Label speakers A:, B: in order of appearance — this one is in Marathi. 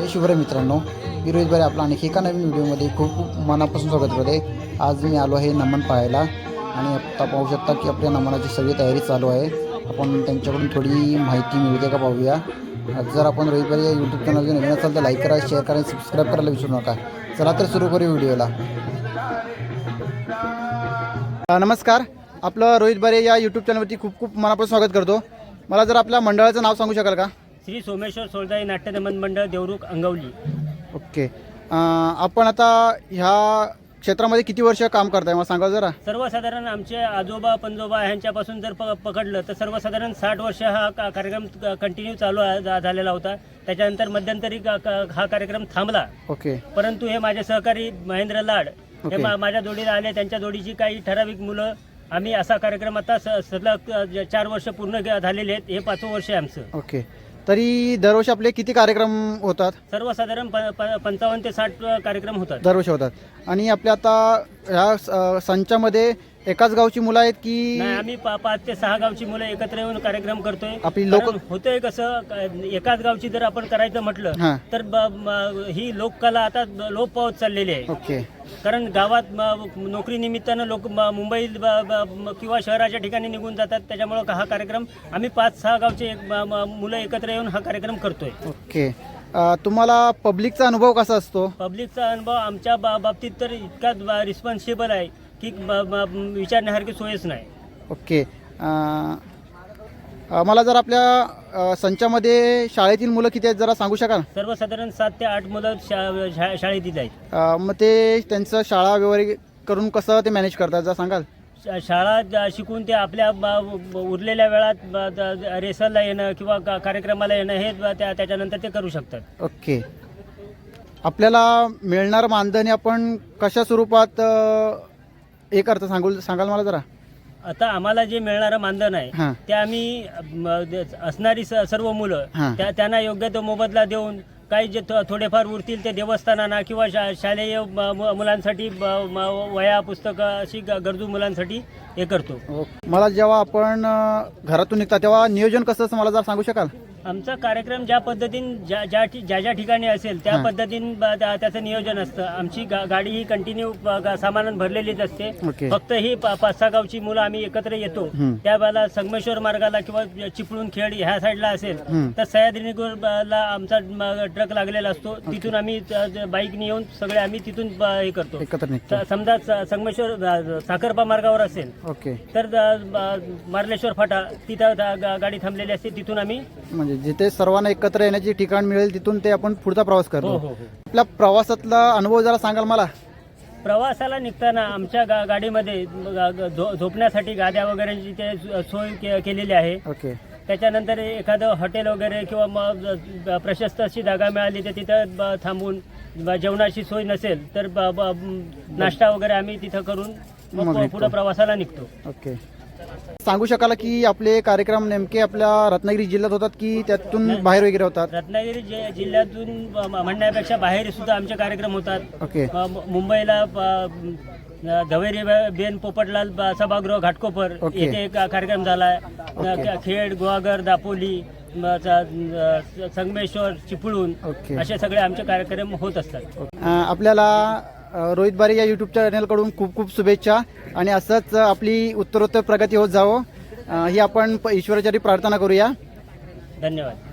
A: जय शिवराय मित्रांनो. मी रोहित भाई आपला आणखी एका नवीन व्हिडिओमध्ये खूप खूप मनापासून स्वागत करते. आज मी आलो आहे नमन पाहायला आणि आता पाहू शकता की आपल्या नमनाची सगळी तयारी चालू आहे. आपण त्यांच्याकडून थोडी माहिती मिळते का पाहूया. जर आपण रोहित भाई या यूट्यूब चॅनल नवीन असाल तर लाईक करा शेअर करा आणि सबस्क्राईब करायला विसरू नका. चला तर सुरू करू व्हिडिओला. नमस्कार. आपलं रोहित बारे या यूट्यूब चॅनलवरती खूप खूप मनापासून स्वागत करतो. मला जर आपल्या मंडळाचं नाव सांगू शकाल का?
B: श्री सोमेश्वर सोळदाई नाट्य दमन मंडळ देवरुख अंगवली.
A: ओके. अं, आपण आता ह्या क्षेत्रामध्ये किती वर्ष काम करताय? मला सांगा जरा?
B: सर्वसाधारण आमचे आजोबा पंजोबा ह्यांच्यापासून जर प पकडलं तर सर्वसाधारण साठ वर्ष हा का- कार्यक्रम कंटिन्यू चालू झा- झालेला होता. त्याच्यानंतर मध्यंतरी का- का- हा कार्यक्रम थांबला.
A: ओके.
B: परंतु हे माझे सहकारी महेंद्र लाड हे
A: ओके.
B: मा- माझ्या जोडीला आले. त्यांच्या जोडीची काही ठराविक मुलं आम्ही असा कार्यक्रम आता स- सलग अ, ज- चार वर्ष पूर्ण ग- झालेले आहेत. हे पाचवं वर्ष आहे आमचं.
A: ओके. तरी दरवर्षी आपले किती कार्यक्रम होतात?
B: सर्वसाधारण पंचावन्न ते साठ कार्यक्रम होतात.
A: दरवर्षी होतात. आणि आपल्या आता ह्या संचामध्ये एकाच गावची मुलं आहेत की
B: नाही आम्ही पा- पाच ते सहा गावची मुलं एकत्र येऊन कार्यक्रम करतोय.
A: आपली लोक-
B: कारण होतंय कसं क- एकाच गावची जर आपण करायचं म्हटलं तर ब- म- ही लोककला आता लोप पावत चाललेली आहे.
A: ओके.
B: कारण गावात म- नोकरी निमित्तानं लोक म- मुंबईत ब- ब- म- किंवा शहराच्या ठिकाणी निघून जातात त्याच्यामुळं हा कार्यक्रम आम्ही पाच सहा गावचे एक- म- म- मुलं एकत्र येऊन हा कार्यक्रम करतोय.
A: ओके. अं, तुम्हाला पब्लिकचा अनुभव कसा असतो?
B: पब्लिकचा अनुभव आमच्या बा- बाबतीत तर इतका रिस्पॉन्सिबल आहे. की ब- ब- विचारण्यासारखी सोयच नाही.
A: ओके. अं, अं, मला जर आपल्या अं, संचामध्ये शाळेतील मुलं किती आहेत जरा सांगू शकाल?
B: सर्वसाधारण सात ते आठ मुलं शा- शा- शाळेत येत आहेत.
A: अ, मग ते त्यांचं शाळा वगैरे करून कसं ते मॅनेज करतात जरा सांगाल?
B: शा- शाळा ज- शिकून ते आपल्या ब- ब- उरलेल्या वेळात ब- द- रेसलला येणं किंवा का- कार्यक्रमाला येणं हे ब- त्या त्याच्यानंतर ते करू शकतात.
A: ओके. आपल्याला मिळणार मानधनी आपण कशा स्वरूपात अ, हे करता सांगू सांगाल मला जरा
B: आता आम्हाला जे मिळणारं मानधन आहे
A: हां
B: ते आम्ही म, द- असणारी स- सर्व मुलं
A: हां.
B: त्या त्यांना योग्य तो मोबदला देऊन काही जे थो- थोडेफार उरतील ते देवस्थानांना किंवा शा- शालेय म- म- मुलांसाठी ब- म- वया पुस्तकं अशी ग- गरजू मुलांसाठी हे करतो
A: ओके. मला जेव्हा आपण अ, घरातून निघता तेव्हा नियोजन कसं असतं मला जरा सांगू शकाल
B: आमचा कार्यक्रम ज्या पद्धतीने ज्या ज्या ज्या ज्या ठिकाणी असेल त्या
A: हां.
B: पद्धतीने ब- त्या- त्याचं नियोजन असतं. आमची गा- गाडी ही कंटिन्यू सामानानं भरलेलीच असते.
A: ओके.
B: फक्त ही प- पाच सहा गावची मुलं आम्ही एकत्र येतो.
A: हं.
B: त्यावेळेला संगमेश्वर मार्गाला किंवा चिपळूण खेड ह्या साईडला असेल. तर सह्याद्रीनगरला आमचा म- ट्रक लागलेला असतो. तिथून आम्ही बाईकने येऊन सगळे आम्ही तिथून ब- हे करतो.
A: एकत्र निघतो.
B: स- समजा स- संगमेश्वर अ, साखरपा मार्गावर असेल
A: ओके.
B: तर अ, ब- मार्लेश्वर फाटा तिथं गा- गाडी थांबलेली असते. तिथून आम्ही
A: म्हणजे जिथे सर्वांना एकत्र येण्याची ठिकाण मिळेल तिथून ते आपण पुढचा प्रवास
B: हो
A: करतो.
B: हो हो.
A: आपल्या प्रवासातला अनुभव जरा सांगाल मला?
B: प्रवासाला निघताना आमच्या गा गाडीमध्ये ग- ग- झो- झोपण्यासाठी गाद्या वगैरेची ते सो- सोय के- केलेली आहे.
A: ओके.
B: त्याच्यानंतर एखादं हॉटेल वगैरे किंवा मग प्रशस्त अशी जागा मिळाली तर तिथं ब- थांबून ब- जेवणाची सोय नसेल तर ब- ब- नाश्ता वगैरे आम्ही तिथं करून
A: मग
B: मग
A: निघतो.
B: पुढे प्रवासाला निघतो.
A: ओके. सांगू शकाल की आपले कार्यक्रम नेमके आपल्या रत्नागिरी जिल्ह्यात होतात की त्यातून बाहेर वगैरे होतात?
B: रत्नागिरी जि- जिल्ह्यातून म- म्हणण्यापेक्षा बाहेर सुद्धा आमचे कार्यक्रम होतात.
A: ओके.
B: म- मुंबईला धवेरी बे- बेन पोपटलाल ब- सभागृह घाटकोपर
A: ओके.
B: येथे एक कार्यक्रम झालाय.
A: ओके.
B: खेड गुहागर दापोली म- संगमेश्वर चिपळूण
A: ओके.
B: असे सगळे आमचे कार्यक्रम होत असतात.
A: अ, आपल्याला रोहित बारे या यूट्यूब चॅनलकडून खूप खूप शुभेच्छा. आणि असंच आपली उत्तरोत्तर प्रगती होत जावं. ही आपण प- प्रार्थना करूया.
B: धन्यवाद.